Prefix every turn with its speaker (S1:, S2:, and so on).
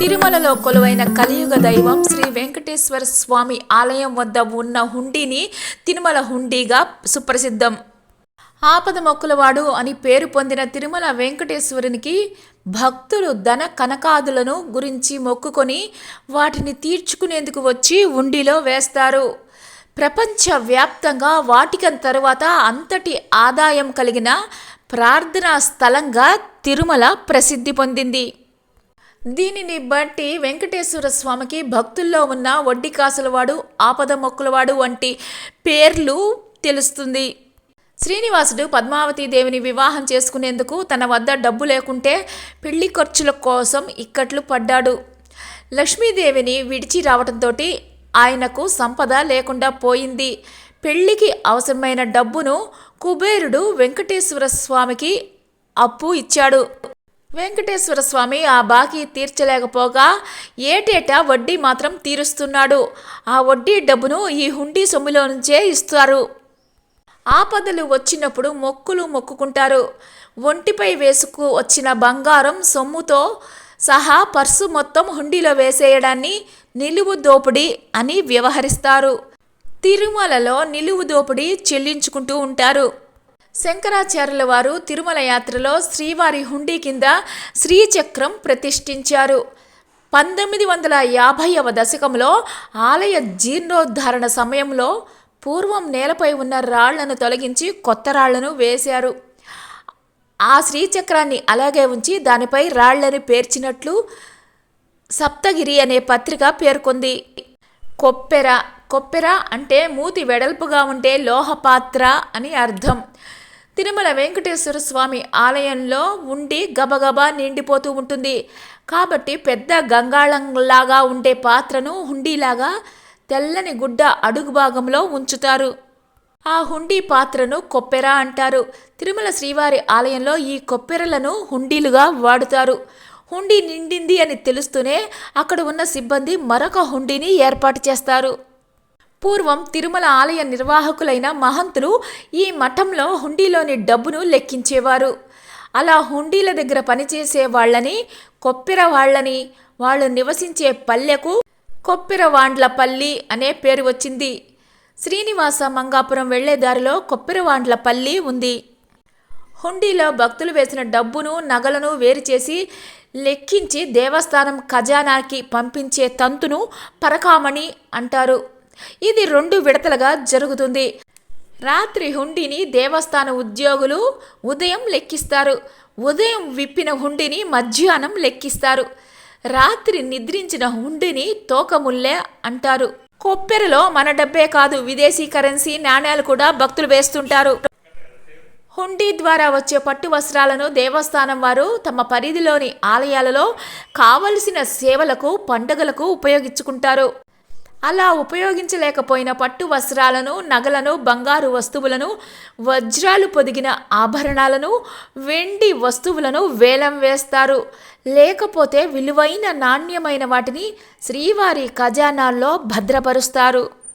S1: తిరుమలలో కొలువైన కలియుగ దైవం శ్రీ వెంకటేశ్వర స్వామి ఆలయం వద్ద ఉన్న హుండీని తిరుమల హుండీగా సుప్రసిద్ధం. ఆపద మొక్కులవాడు అని పేరు పొందిన తిరుమల వెంకటేశ్వరునికి భక్తులు ధన కనకాదులను గురించి మొక్కుకొని వాటిని తీర్చుకునేందుకు వచ్చి ఉండిలో వేస్తారు. ప్రపంచవ్యాప్తంగా వాటికన్ తరువాత అంతటి ఆదాయం కలిగిన ప్రార్థనా స్థలంగా తిరుమల ప్రసిద్ధి పొందింది. దీనిని బట్టి వెంకటేశ్వర స్వామికి భక్తుల్లో ఉన్న వడ్డీ కాసులవాడు ఆపద మొక్కులవాడు వంటి పేర్లు తెలుస్తుంది. శ్రీనివాసుడు పద్మావతి దేవిని వివాహం చేసుకునేందుకు తన వద్ద డబ్బు లేకుంటే పెళ్ళి ఖర్చుల కోసం ఇక్కట్లు పడ్డాడు. లక్ష్మీదేవిని విడిచి రావడంతో ఆయనకు సంపద లేకుండా పోయింది. పెళ్ళికి అవసరమైన డబ్బును కుబేరుడు వెంకటేశ్వర స్వామికి అప్పు ఇచ్చాడు. వెంకటేశ్వర స్వామి ఆ బాకీ తీర్చలేకపోగా ఏటేటా వడ్డీ మాత్రం తీరుస్తున్నాడు. ఆ వడ్డీ డబ్బును ఈ హుండీ సొమ్ములో నుంచే ఇస్తారు. ఆపదలు వచ్చినప్పుడు మొక్కులు మొక్కుకుంటారు. ఒంటిపై వేసుకు వచ్చిన బంగారం సొమ్ముతో సహా పర్సు మొత్తం హుండీలో వేసేయడాన్ని నిలువు దోపిడీ అని వ్యవహరిస్తారు. తిరుమలలో నిలువు దోపిడీ చెల్లించుకుంటూ ఉంటారు. శంకరాచార్యుల వారు తిరుమల యాత్రలో శ్రీవారి హుండీ కింద శ్రీచక్రం ప్రతిష్ఠించారు. పంతొమ్మిది వందల యాభైవ దశకంలో ఆలయ జీర్ణోద్ధరణ సమయంలో పూర్వం నేలపై ఉన్న రాళ్ళను తొలగించి కొత్త రాళ్ళను వేశారు. ఆ శ్రీచక్రాన్ని అలాగే ఉంచి దానిపై రాళ్ళను పేర్చినట్లు సప్తగిరి అనే పత్రిక పేర్కొంది. కొప్పెర కొప్పెర అంటే మూతి వెడల్పుగా ఉండే లోహపాత్ర అని అర్థం. తిరుమల వెంకటేశ్వర స్వామి ఆలయంలో ఉండి గబగబా నిండిపోతూ ఉంటుంది. కాబట్టి పెద్ద గంగాళంలాగా ఉండే పాత్రను హుండీలాగా తెల్లని గుడ్డ అడుగు భాగంలో ఉంచుతారు. ఆ హుండీ పాత్రను కొప్పెర అంటారు. తిరుమల శ్రీవారి ఆలయంలో ఈ కొప్పెరలను హుండీలుగా వాడుతారు. హుండీ నిండింది అని తెలుస్తూనే అక్కడ ఉన్న సిబ్బంది మరొక హుండీని ఏర్పాటు చేస్తారు. పూర్వం తిరుమల ఆలయ నిర్వాహకులైన మహంతులు ఈ మఠంలో హుండీలోని డబ్బును లెక్కించేవారు. అలా హుండీల దగ్గర పనిచేసే వాళ్ళని కొప్పెర వాళ్ళని వాళ్ళు నివసించే పల్లెకు కొప్పిరవాండ్ల పల్లి అనే పేరు వచ్చింది. శ్రీనివాస మంగాపురం వెళ్ళే దారిలో కొప్పెరవాండ్లపల్లి ఉంది. హుండీలో భక్తులు వేసిన డబ్బును నగలను వేరు చేసి లెక్కించి దేవస్థానం ఖజానాకి పంపించే తంతును పరకామణి అంటారు. ఇది రెండు విడతలుగా జరుగుతుంది. రాత్రి హుండీని దేవస్థాన ఉద్యోగులు ఉదయం లెక్కిస్తారు. ఉదయం విప్పిన హుండీని మధ్యాహ్నం లెక్కిస్తారు. రాత్రి నిద్రించిన హుండీని తోకముల్లే అంటారు. కొప్పెరలో మన డబ్బే కాదు విదేశీ కరెన్సీ నాణ్యాలు కూడా భక్తులు వేస్తుంటారు. హుండీ ద్వారా వచ్చే పట్టు వస్త్రాలను దేవస్థానం వారు తమ పరిధిలోని ఆలయాలలో కావలసిన సేవలకు పండుగలకు ఉపయోగించుకుంటారు. అలా ఉపయోగించలేకపోయిన పట్టు వస్త్రాలను నగలను బంగారు వస్తువులను వజ్రాలు పొదిగిన ఆభరణాలను వెండి వస్తువులను వేలం వేస్తారు. లేకపోతే విలువైన నాణ్యమైన వాటిని శ్రీవారి ఖజానాల్లో భద్రపరుస్తారు.